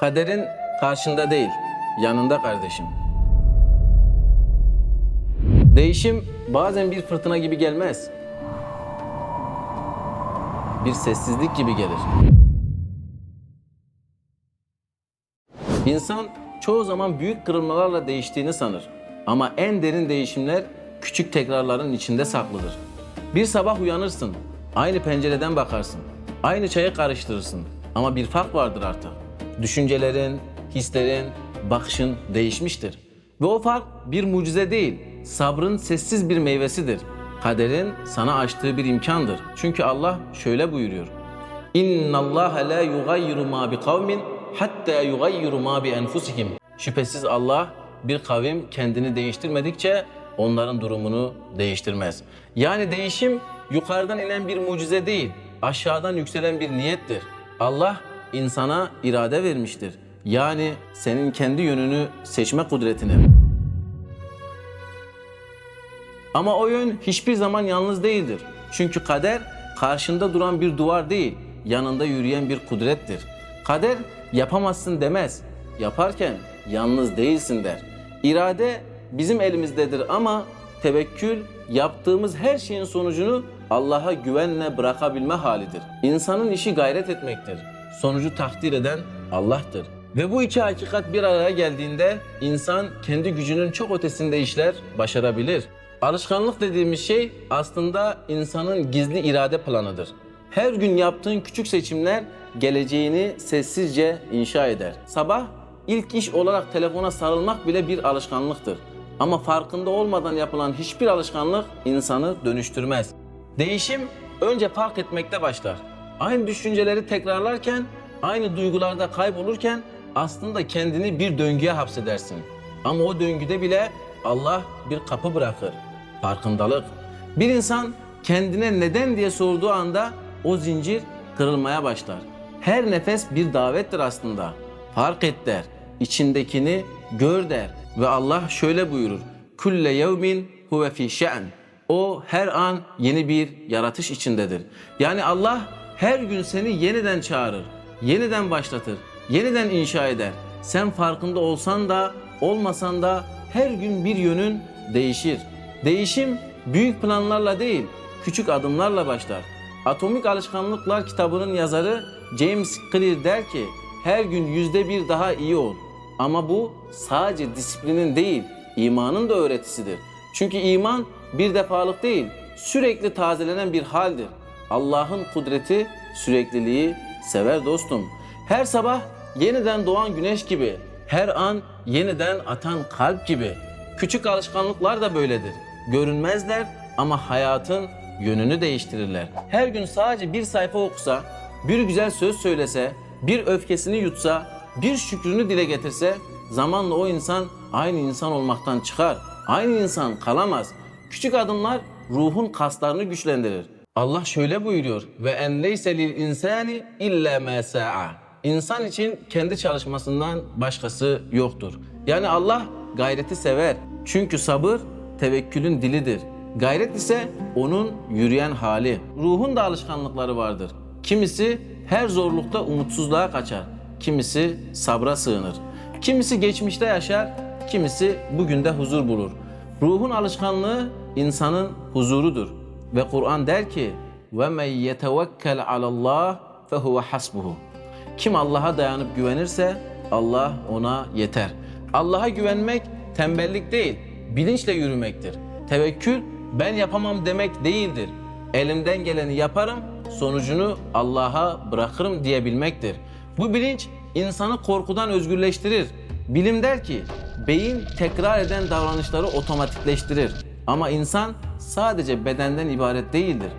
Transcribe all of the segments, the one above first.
Kaderin karşında değil, yanında kardeşim. Değişim bazen bir fırtına gibi gelmez. Bir sessizlik gibi gelir. İnsan çoğu zaman büyük kırılmalarla değiştiğini sanır. Ama en derin değişimler küçük tekrarların içinde saklıdır. Bir sabah uyanırsın, aynı pencereden bakarsın, aynı çayı karıştırırsın. Ama bir fark vardır artık. Düşüncelerin, hislerin, bakışın değişmiştir. Ve o fark bir mucize değil, sabrın sessiz bir meyvesidir. Kaderin sana açtığı bir imkandır. Çünkü Allah şöyle buyuruyor. İnna Allah la yugayyiru ma bi kavmin hatta yugayyiru ma bi enfusihim. Şüphesiz Allah bir kavim kendini değiştirmedikçe onların durumunu değiştirmez. Yani değişim yukarıdan inen bir mucize değil, aşağıdan yükselen bir niyettir. Allah insana irade vermiştir. Yani senin kendi yönünü seçme kudretini. Ama o yön hiçbir zaman yalnız değildir. Çünkü kader karşında duran bir duvar değil, yanında yürüyen bir kudrettir. Kader yapamazsın demez. Yaparken yalnız değilsin der. İrade bizim elimizdedir ama tevekkül yaptığımız her şeyin sonucunu Allah'a güvenle bırakabilme halidir. İnsanın işi gayret etmektir. Sonucu takdir eden Allah'tır. Ve bu iki hakikat bir araya geldiğinde insan kendi gücünün çok ötesinde işler başarabilir. Alışkanlık dediğimiz şey aslında insanın gizli irade planıdır. Her gün yaptığın küçük seçimler geleceğini sessizce inşa eder. Sabah ilk iş olarak telefona sarılmak bile bir alışkanlıktır. Ama farkında olmadan yapılan hiçbir alışkanlık insanı dönüştürmez. Değişim önce fark etmekte başlar. Aynı düşünceleri tekrarlarken, aynı duygularda kaybolurken aslında kendini bir döngüye hapsedersin. Ama o döngüde bile Allah bir kapı bırakır. Farkındalık. Bir insan kendine neden diye sorduğu anda o zincir kırılmaya başlar. Her nefes bir davettir aslında. Fark et der. İçindekini gör der. Ve Allah şöyle buyurur. Kulle yevmin huve fi şe'n. O her an yeni bir yaratış içindedir. Yani Allah her gün seni yeniden çağırır, yeniden başlatır, yeniden inşa eder. Sen farkında olsan da olmasan da her gün bir yönün değişir. Değişim büyük planlarla değil, küçük adımlarla başlar. Atomik Alışkanlıklar kitabının yazarı James Clear der ki, her gün yüzde bir daha iyi ol. Ama bu sadece disiplinin değil, imanın da öğretisidir. Çünkü iman bir defalık değil, sürekli tazelenen bir haldir. Allah'ın kudreti sürekliliği sever dostum. Her sabah yeniden doğan güneş gibi, her an yeniden atan kalp gibi. Küçük alışkanlıklar da böyledir. Görünmezler ama hayatın yönünü değiştirirler. Her gün sadece bir sayfa okusa, bir güzel söz söylese, bir öfkesini yutsa, bir şükrünü dile getirse zamanla o insan aynı insan olmaktan çıkar. Aynı insan kalamaz. Küçük adımlar ruhun kaslarını güçlendirir. Allah şöyle buyuruyor ve en leyse lil insani illa ma. İnsan için kendi çalışmasından başkası yoktur. Yani Allah gayreti sever. Çünkü sabır tevekkülün dilidir. Gayret ise onun yürüyen hali. Ruhun da alışkanlıkları vardır. Kimisi her zorlukta umutsuzluğa kaçar. Kimisi sabra sığınır. Kimisi geçmişte yaşar, kimisi bugün de huzur bulur. Ruhun alışkanlığı insanın huzurudur. Ve Kur'an der ki: "Ve men yetevekkel alallah fehuve hasbuhu." Kim Allah'a dayanıp güvenirse Allah ona yeter. Allah'a güvenmek tembellik değil, bilinçle yürümektir. Tevekkül ben yapamam demek değildir. Elimden geleni yaparım, sonucunu Allah'a bırakırım diyebilmektir. Bu bilinç insanı korkudan özgürleştirir. Bilim der ki beyin tekrar eden davranışları otomatikleştirir. Ama insan sadece bedenden ibaret değildir.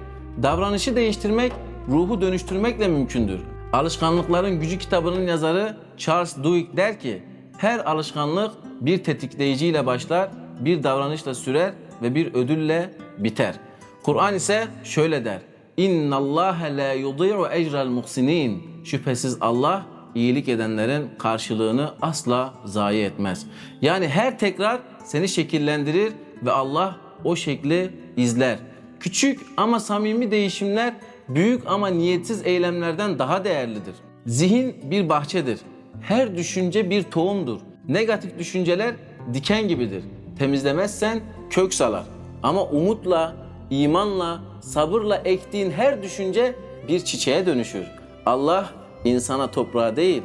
Davranışı değiştirmek, ruhu dönüştürmekle mümkündür. Alışkanlıkların Gücü kitabının yazarı Charles Duhigg der ki, her alışkanlık bir tetikleyiciyle başlar, bir davranışla sürer ve bir ödülle biter. Kur'an ise şöyle der. İnna Allah la yudi'u ecrel muhsinin. Şüphesiz Allah iyilik edenlerin karşılığını asla zayi etmez. Yani her tekrar seni şekillendirir ve Allah o şekli izler. Küçük ama samimi değişimler büyük ama niyetsiz eylemlerden daha değerlidir. Zihin bir bahçedir. Her düşünce bir tohumdur. Negatif düşünceler diken gibidir. Temizlemezsen kök salar. Ama umutla, imanla, sabırla ektiğin her düşünce bir çiçeğe dönüşür. Allah insana toprağı değil,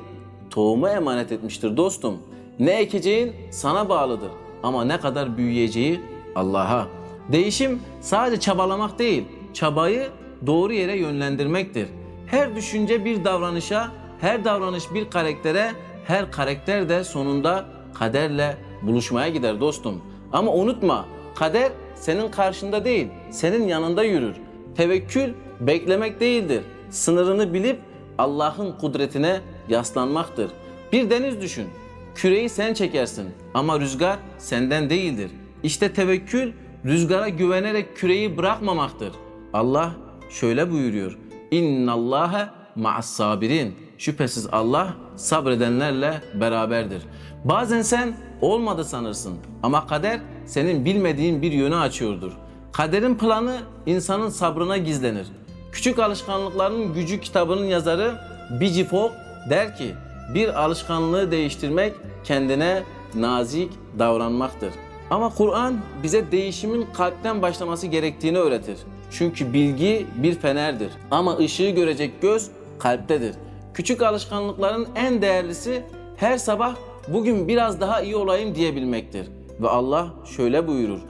tohumu emanet etmiştir dostum. Ne ekeceğin sana bağlıdır ama ne kadar büyüyeceği Allah'a. Değişim sadece çabalamak değil, çabayı doğru yere yönlendirmektir. Her düşünce bir davranışa, her davranış bir karaktere, her karakter de sonunda kaderle buluşmaya gider dostum. Ama unutma, kader senin karşında değil, senin yanında yürür. Tevekkül beklemek değildir. Sınırını bilip Allah'ın kudretine yaslanmaktır. Bir deniz düşün. Küreyi sen çekersin ama rüzgar senden değildir. İşte tevekkül rüzgara güvenerek küreyi bırakmamaktır. Allah şöyle buyuruyor. İnnallâhe ma'as sabirin. Şüphesiz Allah sabredenlerle beraberdir. Bazen sen olmadı sanırsın ama kader senin bilmediğin bir yönü açıyordur. Kaderin planı insanın sabrına gizlenir. Küçük alışkanlıkların gücü kitabının yazarı Bici Fogg der ki bir alışkanlığı değiştirmek kendine nazik davranmaktır. Ama Kur'an bize değişimin kalpten başlaması gerektiğini öğretir. Çünkü bilgi bir fenerdir ama ışığı görecek göz kalptedir. Küçük alışkanlıkların en değerlisi her sabah bugün biraz daha iyi olayım diyebilmektir. Ve Allah şöyle buyurur.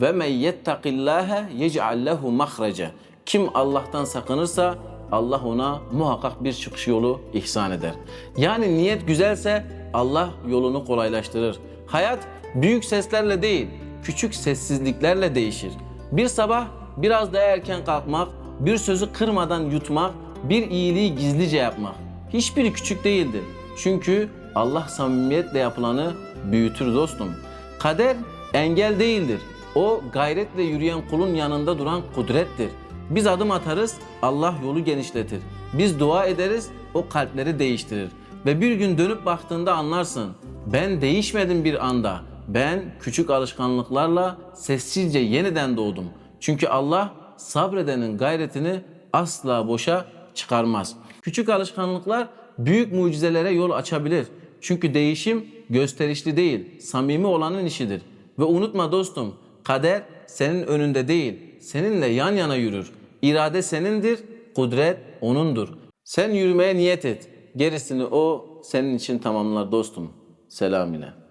Ve men yettakillâhe yec'al lehu. Kim Allah'tan sakınırsa Allah ona muhakkak bir çıkış yolu ihsan eder. Yani niyet güzelse Allah yolunu kolaylaştırır. Hayat büyük seslerle değil, küçük sessizliklerle değişir. Bir sabah biraz daha erken kalkmak, bir sözü kırmadan yutmak, bir iyiliği gizlice yapmak. Hiçbiri küçük değildir. Çünkü Allah samimiyetle yapılanı büyütür dostum. Kader engel değildir. O gayretle yürüyen kulun yanında duran kudrettir. Biz adım atarız, Allah yolu genişletir. Biz dua ederiz, o kalpleri değiştirir. Ve bir gün dönüp baktığında anlarsın. Ben değişmedim bir anda. Ben küçük alışkanlıklarla sessizce yeniden doğdum. Çünkü Allah sabredenin gayretini asla boşa çıkarmaz. Küçük alışkanlıklar büyük mucizelere yol açabilir. Çünkü değişim gösterişli değil, samimi olanın işidir. Ve unutma dostum, kader senin önünde değil, seninle yan yana yürür. İrade senindir, kudret onundur. Sen yürümeye niyet et. Gerisini o senin için tamamlar dostum. Selam ile.